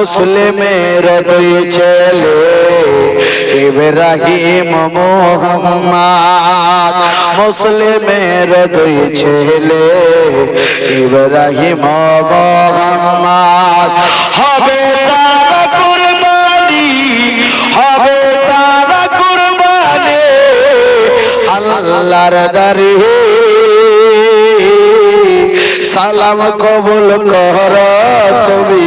মুসলিমের দুই ছেলে, ইব্রাহিম, মোহাম্মদ। মুসলিমের দুই ছেলে, ইব্রাহিম, মোহাম্মদ। হবে তার কুরবানি, হবে তার কুরবানি আল্লাহর দারি। সালাম কবুল কর তুমি।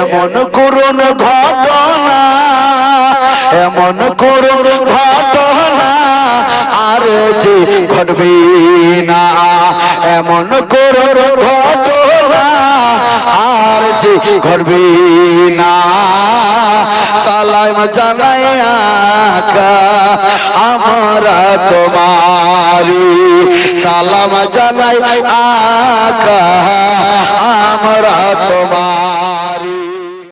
এমন করুন ঘটনা, এমন করুন ঘটনা, আর যে ঘটবে না, এমন করুন ঘটনা, আর যে ঘটবে না। সালাম জানাই আকা, আমরা তোমারি সালাম জানাই আকা